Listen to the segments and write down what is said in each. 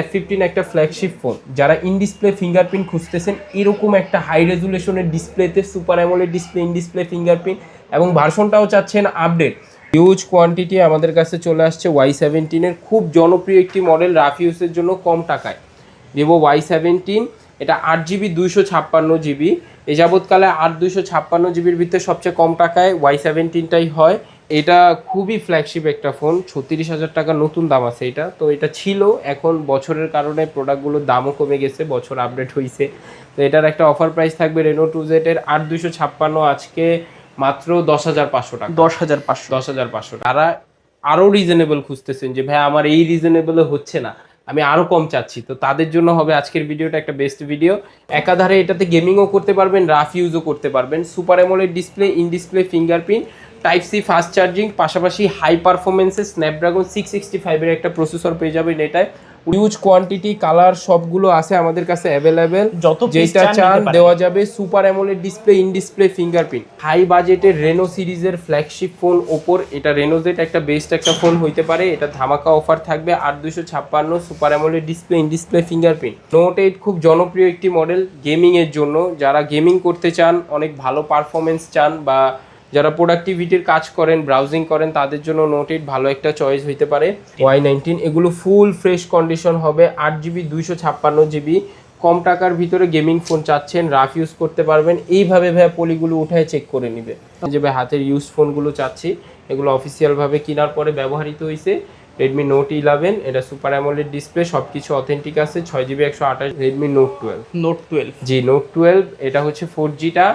F fifteen একটা flagship phone যারা in display fingerprint খুঁজতেছেন, এরকম একটা হাই রেজুলেশনের ডিসপ্লেতে super AMOLED display in display fingerprint এবং ভার্সনটাও চাচ্ছেন আপডেট হিউজ কোয়ান্টিটি আমাদের কাছে চলে আসছে ওয়াই সেভেন্টিনের খুব জনপ্রিয় একটি মডেল রাফ ইউজের জন্য কম টাকায়। ভিভো ওয়াই সেভেন্টিন এটা আট জিবি দুইশো ছাপ্পান্ন জিবি এ যাবৎকালে আট, দুইশো ছাপ্পান্ন জিবির ভিতরে সবচেয়ে কম টাকায় ওয়াই সেভেন্টিনটাই হয়। এটা খুবই ফ্ল্যাগশিপ একটা ফোন ছত্রিশ হাজার টাকা নতুন দাম আছে এটা। তো এটা ছিল এখন বছরের কারণে প্রোডাক্টগুলোর দামও কমে গেছে বছর আপডেট হয়েছে তো এটার একটা অফার প্রাইস থাকবে রেনো টু জেটের আট দুইশো ছাপ্পান্ন আজকে মাত্র দশ হাজার পাঁচশো টাকা। দশ হাজার পাঁচশো। দশ হাজার পাঁচশো তারা আরও রিজনেবল খুঁজতেছেন যে ভাই আমার এই রিজনেবলে হচ্ছে না। আমি আরও কম চাচ্ছি। তো তাদের জন্য হবে আজকের ভিডিওটা একটা বেস্ট ভিডিও একাধারে এটাতে গেমিংও করতে পারবেন রাফ ইউজও করতে পারবেন। Super AMOLED display in display fingerprint type C fast charging পাশাপাশি হাই পারফরমেন্সের স্ন্যাপড্রাগন সিক্স সিক্সটি ফাইভের একটা প্রসেসর পেয়ে যাবেন এটায় হিউজ কোয়ান্টিটি কালার সবগুলো আছে আমাদের কাছে অ্যাভেলেবেল যত যেটা চান। দেওয়া যাবে super AMOLED display in display fingerprint high বাজেটের রেনো সিরিজের ফ্ল্যাগশিপ ফোন ওপর এটা রেনোজেট একটা বেস্ট একটা ফোন হইতে পারে। এটা ধামাকা অফার থাকবে। আট দুশো ছাপ্পান্ন super AMOLED display in display fingerprint note eight খুব জনপ্রিয় একটি মডেল গেমিং এর জন্য। যারা গেমিং করতে চান অনেক ভালো পারফরমেন্স চান বা যারা প্রোডাক্টিভিটির কাজ করেন ব্রাউজিং করেন তাদের জন্য নোট এইট ভালো একটা চয়েস হইতে পারে ওয়াই নাইনটিন এগুলো ফুল ফ্রেশ কন্ডিশন হবে আট জিবি দুইশো ছাপ্পান্ন জিবি কম টাকার ভিতরে গেমিং ফোন চাচ্ছেন রাফ ইউজ করতে পারবেন। এইভাবে ভাই পলিগুলো উঠায় চেক করে নিবে। যে ভাই হাতের ইউজ ফোনগুলো চাচ্ছি এগুলো অফিসিয়ালভাবে কেনার পরে ব্যবহৃত হয়েছে রেডমি নোট ইলেভেন এটা সুপার অ্যামোলেড ডিসপ্লে সব কিছু অথেন্টিক আছে ছয় জিবি একশো আঠাশ Redmi note twelve note twelve G note twelve এটা হচ্ছে ফোর জিটা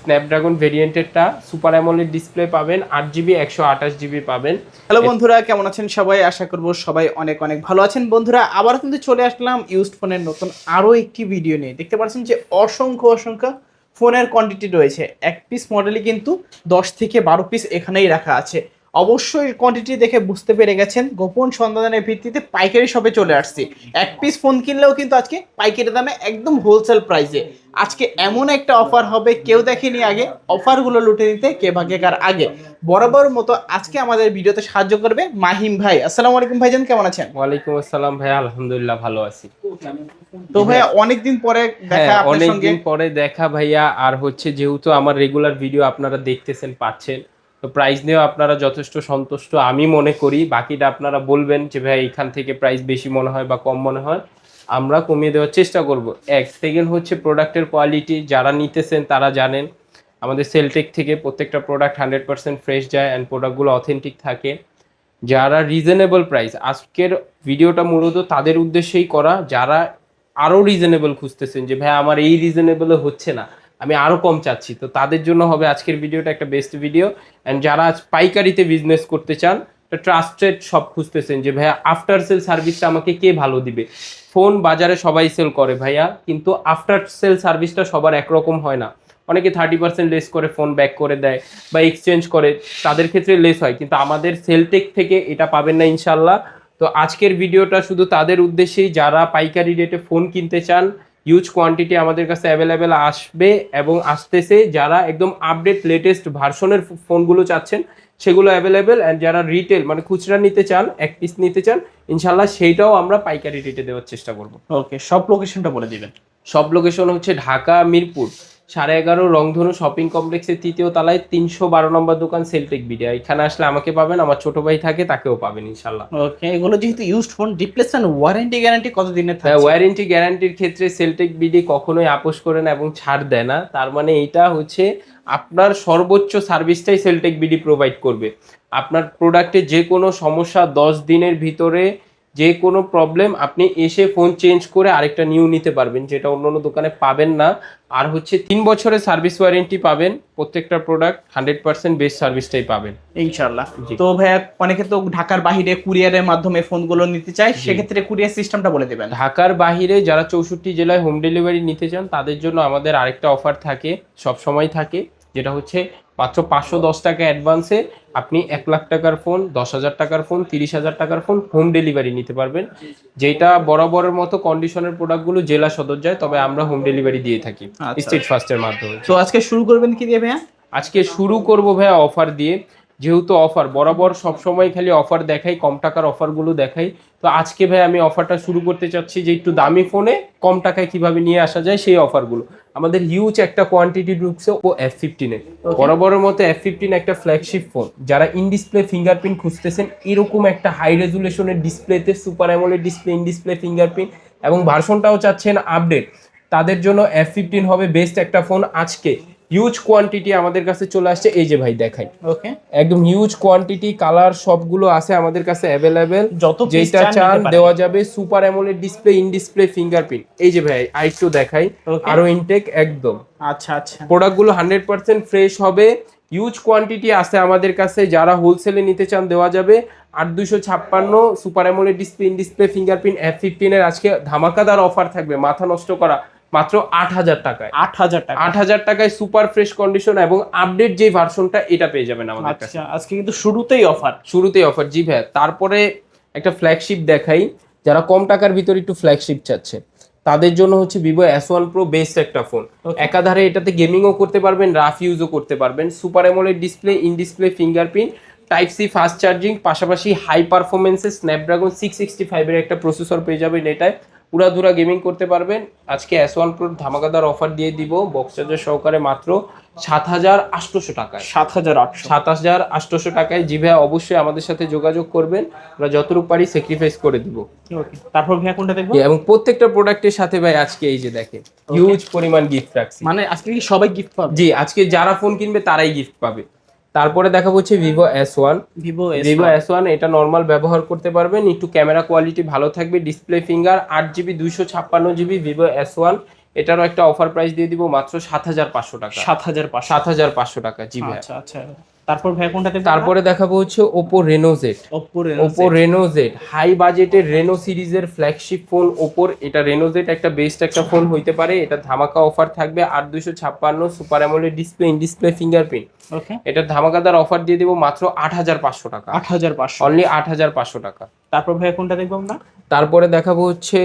স্ন্যাপড্রাগন ভেরিয়েন্টেরটা সুপার অ্যামোলেড ডিসপ্লে পাবেন, আট জিবি একশো আঠাশ জিবি পাবেন। হ্যালো বন্ধুরা, কেমন আছেন সবাই? আশা করব সবাই অনেক অনেক ভালো আছেন। বন্ধুরা আবার কিন্তু চলে আসলাম ইউজড ফোনের নতুন আরও একটি ভিডিও নিয়ে। দেখতে পাচ্ছেন যে অসংখ্য অসংখ্য ফোনের কোয়ান্টিটি রয়েছে। এক পিস মডেলই কিন্তু দশ থেকে বারো পিস এখানেই রাখা আছে। অবশ্যই কোয়ান্টিটি দেখে বুঝতে পেরে গেছেন। গোপন সন্ধানের ভিত্তিতে পাইকারি শপে চলে আসছি। এক পিস ফোন কিনলেও কিন্তু আজকে পাইকারি দামে একদম হোলসেল প্রাইসে আজকে এমন একটা অফার হবে কেউ দেখেনি আগে। অফারগুলো লুটে নিতে কে ভাগে কার আগে। বরাবর মতো আজকে আমাদের ভিডিওতে সাহায্য করবে মাহিম ভাই। আসসালামু আলাইকুম ভাইজান কেমন আছেন? ওয়ালাইকুম আসসালাম ভাইয়া আলহামদুলিল্লাহ ভালো আছি। তো ভাইয়া অনেকদিন পরে দেখা হ্যাঁ আপনার সঙ্গে। অনেকদিন পরে দেখা ভাইয়া। আর হচ্ছে যেহেতু আমার রেগুলার ভিডিও আপনারা দেখতেছেন পাচ্ছেন তো প্রাইস নিয়েও আপনারা যথেষ্ট সন্তুষ্ট। আমি মনে করি বাকিটা আপনারা বলবেন যে, ভাই, এখান থেকে প্রাইস বেশি মনে হয় বা কম মনে হয়। আমরা কমিয়ে দেওয়ার চেষ্টা করব। এক সেকেন্ড হচ্ছে প্রোডাক্টের কোয়ালিটি যারা নিতেছেন, তারা জানেন, আমাদের সেলটেক থেকে প্রত্যেকটা প্রোডাক্ট হান্ড্রেড পার্সেন্ট ফ্রেশ যায় অ্যান্ড প্রোডাক্টগুলো অথেন্টিক থাকে। যারা রিজনেবল প্রাইস আজকের ভিডিওটা মূলত তাদের উদ্দেশ্যেই করা। যারা আরও রিজনেবল খুঁজতেছেন যে, ভাই, আমার এই রিজনেবলে হচ্ছে না। আমি আরও কম চাচ্ছি। তো তাদের জন্য হবে আজকের ভিডিওটা একটা বেস্ট ভিডিও অ্যান্ড যারা পাইকারিতে বিজনেস করতে চান ট্রাস্টেড সব খুঁজতেছেন যে, ভাইয়া আফটার সেল সার্ভিসটা আমাকে কে ভালো দিবে? ফোন বাজারে সবাই সেল করে, ভাইয়া, কিন্তু আফটার সেল সার্ভিসটা সবার একরকম হয় না। অনেকে থার্টি পার্সেন্ট লেস করে ফোন ব্যাক করে দেয় বা এক্সচেঞ্জ করে, তাদের ক্ষেত্রে লেস হয়। কিন্তু আমাদের সেলটেক থেকে এটা পাবেন না ইনশাল্লাহ তো আজকের ভিডিওটা শুধু তাদের উদ্দেশ্যেই, যারা পাইকারি রেটে ফোন কিনতে চান হিউজ কোয়ান্টিটি আমাদের কাছে অ্যাভেলেবেল আসবে এবং আসতেছে যারা একদম আপডেট লেটেস্ট ভার্সনের ফোনগুলো চাচ্ছেন সেগুলো অ্যাভেলেবেল অ্যান্ড যারা রিটেল মানে খুচরা নিতে চান এক পিস নিতে চান ইনশাল্লাহ সেইটাও আমরা পাইকারি রেটে দেওয়ার চেষ্টা করব। ওকে সব লোকেশনটা বলে দিবেন। সব লোকেশন হচ্ছে ঢাকা মিরপুর। সাড়ে এগারো রংধনু শপিং কমপ্লেক্সের তৃতীয় তলায় তিনশো বারো নম্বর দোকান সেলটেক বিডিয়া এখানে আসলে আমাকে পাবেন আমার ছোট ভাই থাকে তাকেও পাবেন ইনশাল্লাহ ওকে এগুলো যেহেতু used phone replacement warranty guarantee কতদিনের হ্যাঁ থাকছে? ওয়ারেন্টি গ্যারান্টির ক্ষেত্রে সেলটেক বিডি কখনোই আপোষ করে না এবং ছাড় দেয় না। তার মানে এটা হচ্ছে আপনার সর্বোচ্চ সার্ভিসটাই সেলটেক বিডি প্রোভাইড করবে। আপনার প্রোডাক্টে যে কোনো সমস্যা দশ দিনের ভিতরে যে কোনো প্রবলেম আপনি এসে ফোন চেঞ্জ করে আরেকটা নিউ নিতে পারবেন যেটা অন্য অন্য দোকানে পাবেন না। আর হচ্ছে তিন বছরের সার্ভিস ওয়ারেন্টি পাবেন প্রত্যেকটা প্রোডাক্ট হান্ড্রেড পার্সেন্ট বেস্ট সার্ভিসটাই পাবেন। ইনশাল্লাহ তো ভাইয়া অনেকে তো ঢাকার বাইরে কুরিয়ারের মাধ্যমে ফোনগুলো নিতে চায় সেক্ষেত্রে কুরিয়ার সিস্টেমটা বলে দেবেন। ঢাকার বাহিরে যারা চৌষট্টি জেলায় হোম ডেলিভারি নিতে চান তাদের জন্য আমাদের আরেকটা অফার থাকে সব সময় থাকে যেটা হচ্ছে মাত্র পাঁচশো দশ টাকা অ্যাডভান্সে আপনি এক লাখ টাকার ফোন দশ হাজার টাকার ফোন তিরিশ হাজার টাকার ফোন হোম ডেলিভারি নিতে পারবেন। যেটা বরাবরের মতো কন্ডিশনের প্রোডাক্টগুলো জেলা সদর যায় তবে আমরা হোম ডেলিভারি দিয়ে থাকি আচ্ছা। স্টেট ফার্স্টের মাধ্যমে। তো আজকে শুরু করবেন কি দিয়ে ভাইয়া? আজকে শুরু করব ভাইয়া অফার দিয়ে। যেহেতু অফার বরাবর সবসময় খালি অফার দেখাই কম টাকার অফারগুলো দেখাই। তো আজকে ভাই আমি অফারটা শুরু করতে চাচ্ছি যে একটু দামি ফোনে কম টাকায় কীভাবে নিয়ে আসা যায় সেই অফারগুলো। আমাদের হিউজ একটা কোয়ান্টিটি ঢুকছে ও এফ ফিফটিনের বরাবরের মতো এফ ফিফটিন একটা ফ্ল্যাগশিপ ফোন যারা ইন ডিসপ্লে ফিঙ্গারপ্রিন্ট খুঁজতেছেন এরকম একটা হাই রেজুলেশনের ডিসপ্লেতে super AMOLED display in display fingerprint এবং ভার্সনটাও চাচ্ছেন আপডেট তাদের জন্য এফ ফিফটিন হবে বেস্ট একটা ফোন আজকে। হিউজ কোয়ান্টিটি আমাদের কাছে চলে আসছে। এই যে ভাই দেখাই। ওকে একদম হিউজ কোয়ান্টিটি কালার সবগুলো আছে আমাদের কাছে অ্যাভেলেবেল যত যেটা চান। দেওয়া যাবে। Super AMOLED display in display fingerprint এই যে ভাই আরেকটু দেখাই. আরও ইনটেক একদম। আচ্ছা আচ্ছা। প্রোডাক্টগুলো হান্ড্রেড পার্সেন্ট ফ্রেশ হবে। হিউজ কোয়ান্টিটি আছে আমাদের কাছে। যারা হোলসেলে নিতে চান দেওয়া যাবে। আট দুশো ছাপ্পান্ন super AMOLED display in display fingerprint F ফিফটিনের আজকে ধামাকাদার অফার থাকবে। মাথা নষ্ট করা। মাত্র আট হাজার টাকায়। আট হাজার টাকা। আট হাজার টাকায় সুপার ফ্রেশ কন্ডিশন এবং আপডেট যে ভার্সনটা এটা পেয়ে যাবেন আমাদের কাছে। আচ্ছা আজকে কিন্তু শুরুতেই অফার। শুরুতেই অফার। জি ভাই তারপরে একটা ফ্ল্যাগশিপ দেখাই। যারা কম টাকার ভিতরে একটু ফ্ল্যাগশিপ চাচ্ছে তাদের জন্য হচ্ছে Vivo S one pro best একটা ফোন. একাধারে এটাতে গেমিংও করতে পারবেন রাফ ইউজও করতে পারবেন। Super AMOLED display in display fingerprint type C fast charging পাশাপাশি হাই পারফরমেন্সে স্ন্যাপড্রাগন সিক্স সিক্সটি ফাইভের একটা প্রসেসর পেয়ে যাবেন এটায়। পুরাধুরা গেমিং করতে পারবেন। আজকে এস ওয়ান প্রোর ধামাকাদার অফার দিয়ে দিব। বক্স চার্জার সহকারে মাত্র সাত হাজার আটশোশো টাকায়। সাত হাজার আটশো। সাত হাজার আটশোশো টাকায়। জি ভাইয়া অবশ্যই আমাদের সাথে যোগাযোগ করবেন। আমরা যতটুকু পারি স্যাক্রিফাইস করে দিব। তারপর ভাইয়া কোনটা দেখব? এবং প্রত্যেকটা প্রোডাক্টের সাথে ভাই আজকে এই যে দেখেন হিউজ পরিমাণ গিফট রাখছি। মানে আজকে কি সবাই গিফট পাবে? জি আজকে যারা ফোন কিনবে তারাই গিফট পাবে। তারপরে দেখা হচ্ছে Vivo S one Vivo Vivo S one এটা নর্মাল ব্যবহার করতে পারবেন। একটু ক্যামেরা কোয়ালিটি ভালো থাকবে ডিসপ্লে ফিঙ্গার আট জিবি দুইশো ছাপ্পান্ন জিবি ভিভো এস ওয়ান এটারও একটা অফার প্রাইস দিয়ে দিব মাত্র সাত হাজার পাঁচশো টাকা। সাত হাজার সাত হাজার পাঁচশো টাকা জি আচ্ছা আচ্ছা। তারপর ভাইয়া তারপরে দেখাবো হচ্ছে Oppo Reno Z Oppo Oppo Reno Z high বাজেটের রেনো সিরিজের ফ্ল্যাগশিপ ফোন ওপোর এটা রেনো জেড একটা বেস্ট একটা ফোন হইতে পারে। এটা ধামাকা অফার থাকবে আট দুশো ছাপ্পান্ন super AMOLED display in display fingerprint এটা ধামাকাদার অফার দিয়ে দেবো মাত্র আট হাজার পাঁচশো টাকা। আট হাজার পাঁচশো। অনলি আট হাজার পাঁচশো টাকা। তারপর ভাইয়া কোনটা দেখব আমরা? তারপরে দেখাবো হচ্ছে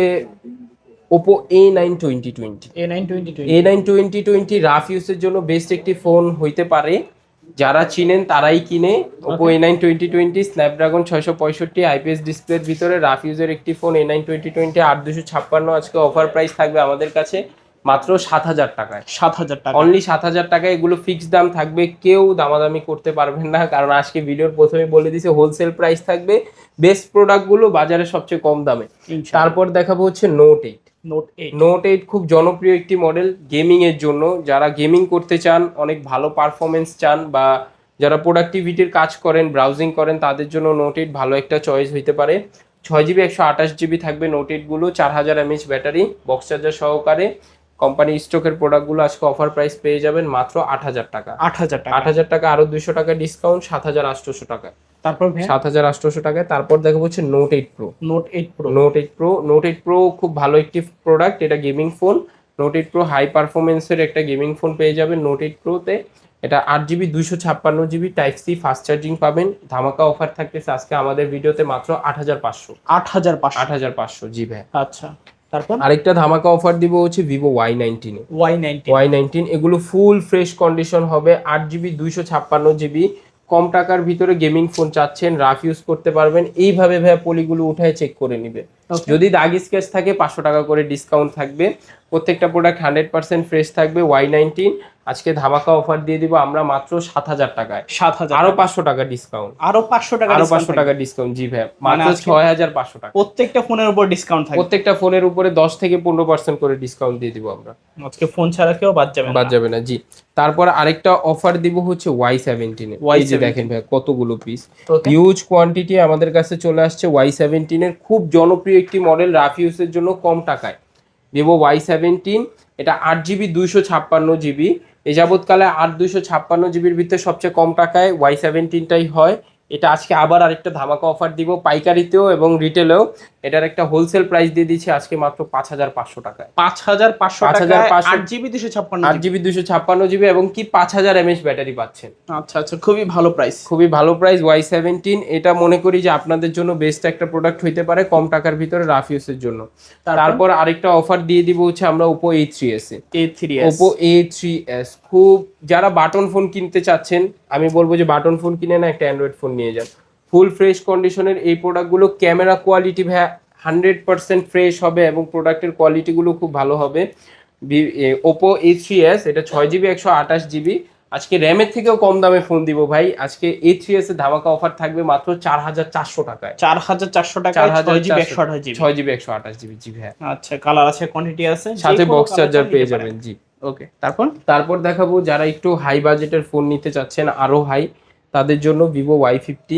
Oppo A nine twenty twenty A nine twenty A nine twenty twenty rough ইউজের জন্য বেস্ট একটি ফোন হইতে পারে। যারা চিনেন তারাই কিনে। Oppo A nine twenty twenty Snapdragon ছয়শো পঁয়ষট্টি আইপিএস ডিসপ্লের ভিতরে রাফ ইউজের একটি phone A nine twenty twenty আট দুশো ছাপ্পান্ন আজকে অফার প্রাইস থাকবে আমাদের কাছে মাত্র সাত হাজার টাকায়। সাত হাজার টাকা। অনলি সাত হাজার টাকায় এগুলো ফিক্সড দাম থাকবে কেউ দামাদামি করতে পারবেন না কারণ আজকে ভিডিওর প্রথমে বলে দিছে হোলসেল প্রাইস থাকবে। বেস্ট প্রোডাক্টগুলো বাজারে সবচেয়ে কম দামে। তারপর দেখাবো হচ্ছে Note eight Note eight Note eight খুব জনপ্রিয় একটি মডেল গেমিং এর জন্য। যারা গেমিং করতে চান অনেক ভালো পারফরমেন্স চান বা যারা প্রোডাক্টিভিটির কাজ করেন ব্রাউজিং করেন তাদের জন্য নোট এইট ভালো একটা চয়েস হইতে পারে। ছয় জিবি একশো আঠাশ জিবি থাকবে নোট এইটগুলো চার হাজার এমএইচ ব্যাটারি বক্স চার্জার সহকারে। কোম্পানি স্টকের প্রোডাক্টগুলো আজকে অফার প্রাইস পেয়ে যাবেন মাত্র আট হাজার টাকা। আট হাজার টাকা। আট হাজার টাকা আরও দুশো টাকা ডিসকাউন্ট সাত হাজার আটশোশো টাকা। তারপর সাত হাজার আটশোশো টাকায়। তারপর দেখাবো হচ্ছে Note eight Pro Note eight Pro Note eight Pro Note eight Pro খুব ভালো একটি প্রোডাক্ট এটা gaming phone Note eight Pro high পারফরমেন্সের একটা গেমিং ফোন পেয়ে যাবেন নোট এইট প্রোতে এটা আট জিবি দুইশো ছাপ্পান্ন GB type C fast charging পাবেন। ধামাকা অফার থাকতেছে আজকে আমাদের ভিডিওতে মাত্র আট হাজার পাঁচশো। আট হাজার পাঁচশো। আট হাজার পাঁচশো জি ভাই আচ্ছা তারপর? আরেকটা ধামাকা অফার দিব হচ্ছে ভিভো ওয়াই নাইনটিনে ওয়াই নাইনটি ওয়াই নাইনটিন এগুলো ফুল ফ্রেশ কন্ডিশন হবে। আট জিবি দুইশো ছাপ্পান্ন জিবি কম টাকার ভিতরে গেমিং ফোন চাচ্ছেন রাফ ইউজ করতে পারবেন। এইভাবে ভাইয়া পলিগুলো উঠায় চেক করে নিবে. যদি দাগ স্কেচ থাকে পাঁচশো টাকা করে ডিসকাউন্ট থাকবে। প্রত্যেকটা প্রোডাক্ট হান্ড্রেড পার্সেন্ট ফ্রেশ থাকবে ওয়াই নাইনটিন আজকে ধামাকা অফার দিয়ে দিব আমরা মাত্র সাত হাজার টাকায়। সাত হাজার আরও পাঁচশো টাকা ডিসকাউন্ট আরও পাঁচশো টাকা আরও পাঁচশো টাকা ডিসকাউন্ট জি ভাই মানে মাত্র ছয় হাজার পাঁচশো টাকা। প্রত্যেকটা ফোনের উপর ডিসকাউন্ট থাকে প্রত্যেকটা ফোনের উপরে দশ থেকে পনেরো পার্সেন্ট করে ডিসকাউন্ট দিয়ে দিব আমরা। আজকে ফোন ছাড়া কেউ বাদ যাবে বাদ যাবে না জি। তারপর আরেকটা অফার দিব হচ্ছে ওয়াই সেভেন্টিনে ওয়াই যে দেখেন ভাই কতগুলো পিস. হিউজ কোয়ান্টিটি আমাদের কাছে চলে আসছে ওয়াই সেভেন্টিনের খুব জনপ্রিয় একটি মডেল রাফ ইউজের জন্য কম টাকায়। ভিভো ওয়াই সেভেন্টিন এটা আট জিবি দুইশো ছাপ্পান্ন জিবি এ যাবৎকালে আট দুশো ছাপ্পান্ন জিবির ভিতরে সবচেয়ে কম টাকায় ওয়াই সেভেন্টিনটাই হয়। এটা আজকে আবার আরেকটা ধামাকা অফার দিব, পাইকারিতেও এবং রিটেলেও এটার একটা হোলসেল প্রাইস দিয়ে দিচ্ছি আজকে মাত্র পাঁচ হাজার পাঁচশো টাকায়। পাঁচ হাজার পাঁচশো 5500 আট জিবি দুশো ছাপ্পান্ন আট জিবি দুশো ছাপ্পান্ন জিবি এবং কি পাঁচ হাজার এমএচ ব্যাটারি পাচ্ছেন। আচ্ছা আচ্ছা খুবই ভালো প্রাইস খুবই ভালো প্রাইস ওয়াই সেভেন্টিন এটা মনে করি যে আপনাদের জন্য বেস্ট একটা প্রোডাক্ট হইতে পারে কম টাকার ভিতরে রাফ ইউসের জন্য। তারপর? আরেকটা অফার দিয়ে দিব হচ্ছে আমরা Oppo A three S A. A three Oppo A three S খুব যারা বাটন ফোন কিনতে চাচ্ছেন আমি বলব যে বাটন ফোন কিনে না একটা অ্যান্ড্রয়েড ফোন নিয়ে যান। ফুল ফ্রেশ কন্ডিশনের এই প্রোডাক্টগুলো camera quality hundred percent fresh হবে এবং প্রোডাক্টের কোয়ালিটিগুলো খুব ভালো হবে। ওপো এ থ্রি এস এটা ছয় জিবি একশো আঠাশ জিবি। আজকে র্যামের থেকেও কম দামে ফোন দিব ভাই। আজকে এ থ্রি এস এর ধামাকা অফার থাকবে মাত্র চার হাজার চারশো টাকায়। চার হাজার চারশো টাকা চার হাজার ছয় জিবি একশো আঠাশ জিবি। ছয় জিবি একশো আঠাশ জিবি জি ভাই আচ্ছা কালার আছে কোয়ান্টিটি আছে সাথে বক্স চার্জার পেয়ে যাবেন জি। ওকে তারপর? তারপর দেখাবো যারা একটু হাই বাজেটের ফোন নিতে চাচ্ছেন আরও হাই তাদের জন্য ভিভো ওয়াই ফিফটি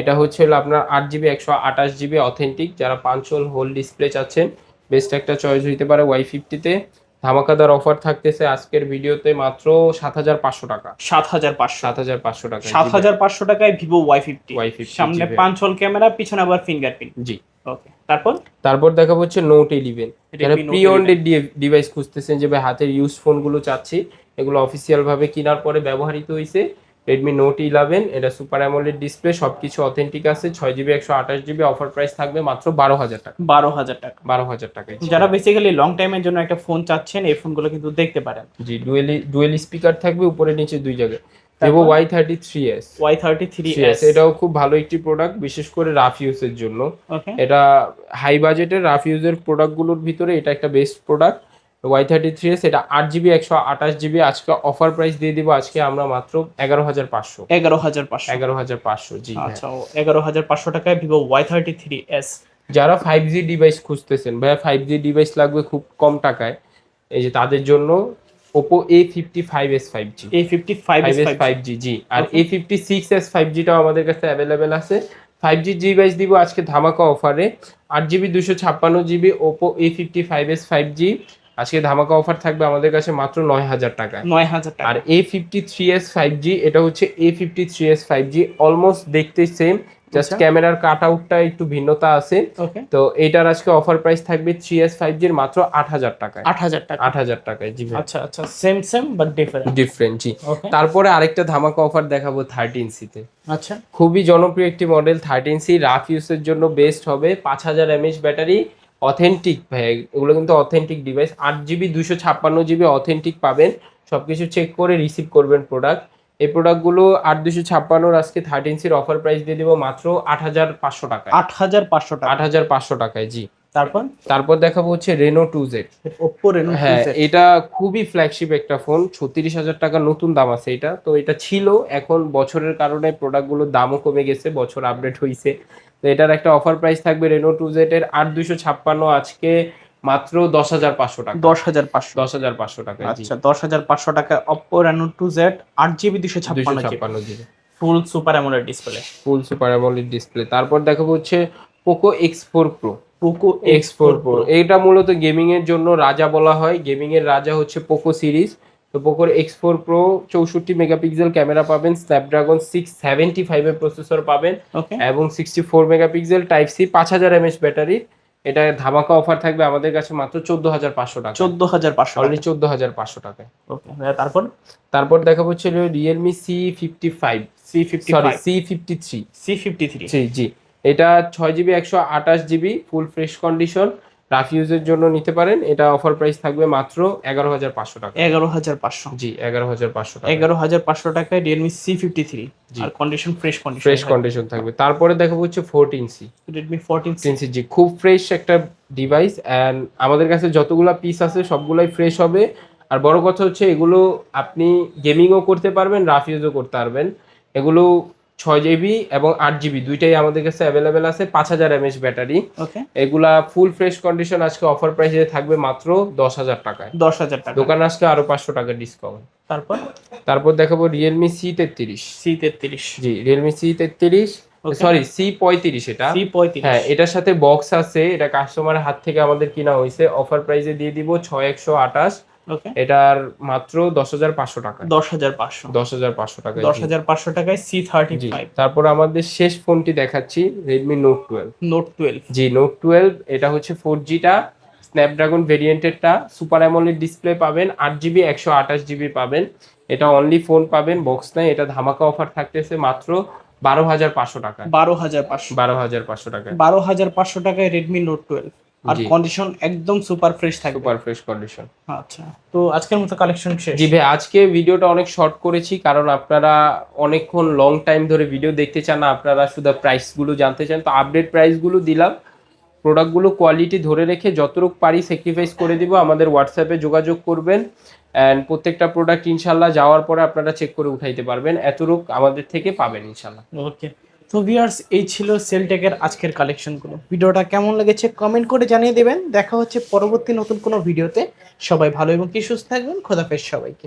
এটা হচ্ছে হলো আপনার আট জিবি একশো আঠাশ জিবি অথেন্টিক যারা পাঁচশোল হোল ডিসপ্লে চাচ্ছেন বেস্ট একটা চয়েস হইতে পারে ওয়াই ফিফটিতে ধামাকাদার অফার থাকতেছে আজকের ভিডিওতে মাত্র সাত হাজার পাঁচশো টাকা। সাত হাজার পাঁচশো। সাত হাজার পাঁচশো টাকা। সাত হাজার পাঁচশো টাকায় ভিভো ওয়াই ফিফটি Y50 সামনে জি ভাই। পাঁচ হল ক্যামেরা পিছনে আবার ফিঙ্গারপ্রিন্ট জি। ওকে তারপর? তারপর দেখাবো হচ্ছে নোট ইলেভেন যারা প্রি অন্ডেড ডিভাইস খুঁজতেছেন যে ভাই হাতের ইউজ ফোনগুলো চাচ্ছি এগুলো অফিসিয়াল ভাবে কেনার পরে ব্যবহৃত হয়েছে রেডমি নোট ইলেভেন এটা সুপার অ্যামোলেড ডিসপ্লে সবকিছু অথেন্টিক আছে ছয় জিবি একশো আঠাশ জিবি অফার প্রাইস থাকবে মাত্র বারো হাজার টাকা। বারো হাজার টাকা। বারো হাজার টাকায়। যারা বেসিক্যালি লং টাইমের জন্য একটা ফোন চাচ্ছেন এই ফোনগুলো কিন্তু দেখতে পারেন। জি ডুয়েলি ডুয়েল স্পিকার থাকবে উপরে নিচে দুই জায়গায়? Vivo Y thirty three S Y thirty three S এটাও খুব ভালো একটি প্রোডাক্ট বিশেষ করে রাফ ইউজের জন্য। এটা হাই বাজেটের রাফ ইউজের প্রোডাক্টগুলোর ভিতরে এটা একটা best product Y thirty three S এটা আট জিবি একশো আঠাশ জিবি আজকে অফার প্রাইস দিয়ে দিব আজকে আমরা মাত্র এগারো হাজার পাঁচশো। এগারো হাজার পাঁচশো। এগারো হাজার পাঁচশো জি হ্যাঁ। আচ্ছা এগারো হাজার পাঁচশো টাকায় Vivo Y thirty three S যারা ফাইভ জি ডিভাইস খুঁজতেছেন ভাইয়া ফাইভ জি ডিভাইস লাগবে খুব কম টাকায়। এই যে তাদের জন্য Oppo A fifty five S five G A fifty five five S five G G. R A fifty six S five জিটাও আমাদের কাছে অ্যাভেলেবেল আছে। ফাইভ জি ডিভাইস দিব আজকে ধামাকা অফারে আট জিবি দুশো ছাপ্পান্ন GB Oppo A fifty five S five G আজকে ধামাকা অফার থাকবে আমাদের কাছে মাত্র নয় হাজার টাকায় নয় হাজার টাকা। আর A fifty three S five G এটা হচ্ছে A fifty three S five G almost দেখতে সেম জাস্ট। ক্যামেরার কাট আউটটা একটু ভিন্নতা আছে। তো এটার আজকে অফার প্রাইস থাকবে থ্রি এস ফাইভ জির মাত্র আট হাজার টাকায়। আট হাজার টাকা। আট হাজার টাকায় জি আচ্ছা আচ্ছা same same but different different জি। তারপরে আরেকটা ধামাকা অফার দেখাবো থার্টিন সিতে আচ্ছা। খুবই জনপ্রিয় একটি মডেল থার্টিন সি রাফ ইউজের জন্য বেস্ট হবে পাঁচ হাজার এমএইচ ব্যাটারি অথেন্টিক ভাই। এগুলো কিন্তু অথেন্টিক ডিভাইস আট জিবি দুশো ছাপ্পান্ন জিবি অথেন্টিক পাবেন। সবকিছু চেক করে রিসিভ করবেন প্রোডাক্ট এই প্রোডাক্টগুলো আট দুশো ছাপ্পান্নর আজকে থার্টিন সির অফার প্রাইস দিয়ে দিব মাত্র আট হাজার পাঁচশো টাকা আট হাজার পাঁচশো টাকা। আট হাজার পাঁচশো টাকায় জি। তারপর? তারপর দেখাবো হচ্ছে Reno two Z Oppo Reno হ্যাঁ এটা খুবই ফ্ল্যাগশিপ একটা ফোন ছত্রিশ হাজার টাকা নতুন দাম আছে এটা। তো এটা ছিল এখন বছরের কারণে প্রোডাক্টগুলোর দামও কমে গেছে বছর আপডেট হয়েছে তো এটার একটা অফার প্রাইস থাকবে রেনো টু জেড এর আট দুইশো ছাপ্পান্ন আজকে মাত্র দশ হাজার পাঁচশো টাকা। দশ হাজার পাঁচশো। দশ হাজার পাঁচশো টাকা আচ্ছা দশ হাজার পাঁচশো টাকা অপ্পো রেনো টু জেড আট জিবি দুশো ছাপ্পান্ন জিবি ছাপ্পান্ন GB full super AMOLED display full super AMOLED display তারপর দেখাবো হচ্ছে Poco X four Pro Poco X four Pro এটা মূলত গেমিং এর জন্য রাজা বলা হয়। গেমিং এর রাজা হচ্ছে পোকো সিরিজ তো পোকোর এক্স ফোর প্রো চৌষট্টি মেগাপিক্সেল ক্যামেরা পাবেন স্ন্যাপড্রাগন সিক্স সেভেন্টি ফাইভের প্রসেসর পাবেন এবং sixty four megapixel type C পাঁচ হাজার এমএচ ব্যাটারি। এটা ধামাকা অফার থাকবে আমাদের কাছে মাত্র চোদ্দ হাজার পাঁচশো টাকা চোদ্দ হাজার পাঁচশো অলরেডি চোদ্দ হাজার পাঁচশো টাকায়। ওকে তারপর? তারপর দেখা হচ্ছে Realme C fifty five C fifty sorry C fifty three C fifty three G G. এটা ছয় জিবি একশো আঠাশ GB full fresh condition rough ইউজের জন্য নিতে পারেন। এটা অফার প্রাইস থাকবে মাত্র এগারো হাজার পাঁচশো টাকা। এগারো হাজার পাঁচশো। জি এগারো হাজার পাঁচশো টাকা। এগারো হাজার পাঁচশো টাকায় রিয়েলমি সি ফিফটি থ্রি। আর condition fresh condition fresh condition থাকবে। তারপরে দেখাবো হচ্ছে ফোরটিন সি রেডমি ফোরটিন সিনসি জি খুব ফ্রেশ একটা ডিভাইস অ্যান্ড আমাদের কাছে যতগুলো পিস আছে সবগুলাই ফ্রেশ হবে। আর বড় কথা হচ্ছে এগুলো আপনি গেমিংও করতে পারবেন রাফ ইউজও করতে পারবেন। এগুলো ছয় জিবি এবং আট জিবি দুইটাই আমাদের কাছে অ্যাভেলেবেল আছে পাঁচ হাজার এমএচ ব্যাটারি। ওকে এগুলা ফুল ফ্রেশ কন্ডিশন আজকে অফার প্রাইসে থাকবে মাত্র দশ হাজার টাকায়। দশ হাজার টাকা। দোকানে আজকে আরও পাঁচশো টাকা ডিসকাউন্ট তারপর? তারপর দেখাবো রিয়েলমি সি তেত্রিশ। সি তেত্রিশ। জি রিয়েলমি সি তেত্রিশ সরি সি পঁয়ত্রিশ এটা। সি পঁয়ত্রিশ। হ্যাঁ এটার সাথে বক্স আছে এটা কাস্টমারের হাত থেকে আমাদের কিনা হয়েছে। অফার প্রাইসে দিয়ে দিব ছয় একশো আঠাশ। এটার মাত্র দশ হাজার পাঁচশো টাকা দশ হাজার পাঁচশো। দশ হাজার পাঁচশো টাকা দশ হাজার পাঁচশো টাকায় সি থার্টি ফাইভ তারপর আমাদের শেষ ফোনটি দেখাচ্ছি Redmi Note twelve Note twelve G Note twelve এটা হচ্ছে ফোর জিটা স্ন্যাপড্রাগন ভেরিয়েন্টেরটা সুপার অ্যামোলেড ডিসপ্লে পাবেন আট জিবি একশো আঠাশ জিবি পাবেন। এটা অনলি ফোন পাবেন বক্স নাই এটা ধামাকা অফার থাকতেছে মাত্র বারো হাজার পাঁচশো টাকা বারো হাজার পাঁচশো। বারো হাজার পাঁচশো টাকা বারো হাজার পাঁচশো টাকায় রেডমি নোট টুয়েলভ আর কন্ডিশন একদম সুপার ফ্রেশ থাকবে। সুপার ফ্রেশ কন্ডিশন আচ্ছা তো আজকের মতো কালেকশন শেষ। জি ভাই আজকে ভিডিওটা অনেক শর্ট করেছি কারণ আপনারা অনেকক্ষণ লং টাইম ধরে ভিডিও দেখতে চান না আপনারা শুধু প্রাইসগুলো জানতে চান। তো আপডেট প্রাইসগুলো দিলাম প্রোডাক্টগুলো কোয়ালিটি ধরে রেখে যতটুকু পারি স্যাক্রিফাইস করে দিব আমাদের হোয়াটসঅ্যাপে যোগাযোগ করবেন। অ্যান্ড প্রত্যেকটা প্রোডাক্ট ইনশাল্লাহ যাওয়ার পরে আপনারা চেক করে উঠাইতে পারবেন এতটুক আমাদের থেকে পাবেন ইনশাল্লাহ। ওকে তো ভিউয়ার্স এই ছিল সেলটেকের আজকের কালেকশনগুলো ভিডিওটা কেমন লেগেছে কমেন্ট করে জানিয়ে দেবেন। দেখা হচ্ছে পরবর্তী নতুন কোনো ভিডিওতে সবাই ভালো এবং কি সুস্থ থাকবেন। খোদাফেজ সবাইকে।